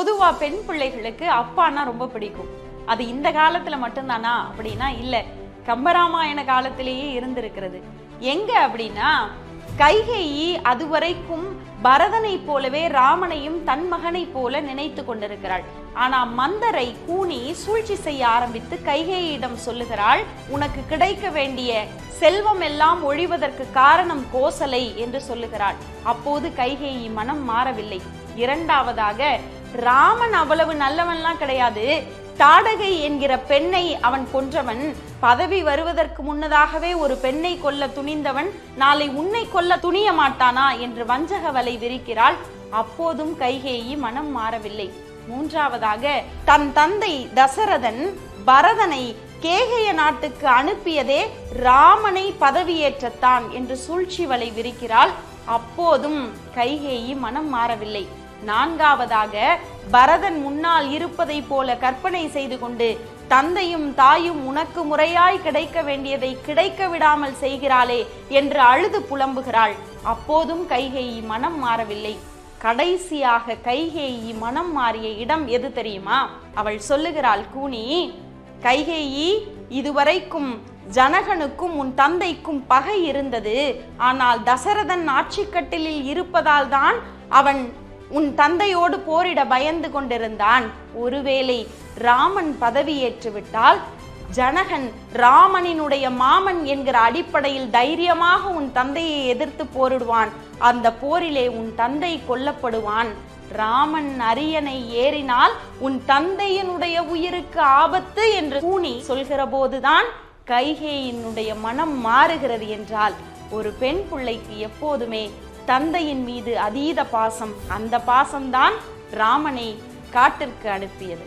பொதுவா பெண் பிள்ளைகளுக்கு அப்பான்னா ரொம்ப பிடிக்கும். அது இந்த காலத்துல மட்டும்தானா? அப்படின்னா இல்லை. கம்பராமாயண காலத்திலேயே இருந்திருக்கிறது. எங்க அப்படின்னா கைகேயி அதுவரைக்கும் பரதனை போலவே ராமனையும் தன் மகனை போல நினைத்து கொண்டிருக்கிறாள். ஆனா மந்தரை கூனி சூழ்ச்சி செய்ய ஆரம்பித்து கைகேயிடம் சொல்லுகிறாள் உனக்கு கிடைக்க வேண்டிய செல்வம் எல்லாம் ஒழிவதற்கு காரணம் கோசலை என்று சொல்லுகிறாள். அப்போது கைகேயி மனம் மாறவில்லை. இரண்டாவதாக ராமன் அவ்வளவு நல்லவன்லாம் கிடையாது. தாடகை என்கிற பெண்ணை அவன் கொன்றவன். பதவி வருவதற்கு முன்னதாகவே ஒரு பெண்ணை கொல்ல துணிந்தவன். நாளை உன்னை கொல்ல துணிய மாட்டானா? என்று வஞ்சக வலை விரிக்கிறாள். அப்போதும் கைகேயி மனம் மாறவில்லை. மூன்றாவதாக தன் தந்தை தசரதன் பரதனை கேகய நாட்டுக்கு அனுப்பியதே ராமனை பதவியேற்றத்தான் என்று சூழ்ச்சி வலை விரிக்கிறாள். அப்போதும் கைகேயி மனம் மாறவில்லை. நான்காவதாக பரதன் முன்னால் இருப்பதை போல கற்பனை செய்து கொண்டு தந்தையும் தாயும் உனக்கு முறையாய் கிடைக்க வேண்டியதை கிடைக்க விடாமல் செய்கிறாளே என்று அழுது புலம்புகிறாள். அப்போதும் கைகேயி மனம் மாறவில்லை. கடைசியாக கைகேயி மனம் மாறிய இடம் எது தெரியுமா? அவள் சொல்லுகிறாள் கூனி கைகேயி இதுவரைக்கும் ஜனகனுக்கும் உன் தந்தைக்கும் பகை இருந்தது. ஆனால் தசரதன் ஆட்சிக்கட்டிலில் இருப்பதால் தான் அவன் உன் தந்தையோடு போரிட பயந்து கொண்டிருந்தான். ஒருவேளை ராமன் பதவியேற்று விட்டால் ஜனகன் ராமனினுடைய மாமன் என்கிற அடிப்படையில் தைரியமாக உன் தந்தையை எதிர்த்து போரிடுவான். அந்த போரிலே உன் தந்தை கொல்லப்படுவான். ராமன் அரியணை ஏறினால் உன் தந்தையினுடைய உயிருக்கு ஆபத்து என்று கூனி சொல்கிற போதுதான் கைகேயினுடைய மனம் மாறுகிறது என்றால் ஒரு பெண் பிள்ளைக்கு எப்போதுமே தந்தையின் மீது அதீத பாசம் அந்த பாசம்தான் ராமனை காட்டிற்கு அனுப்பியது.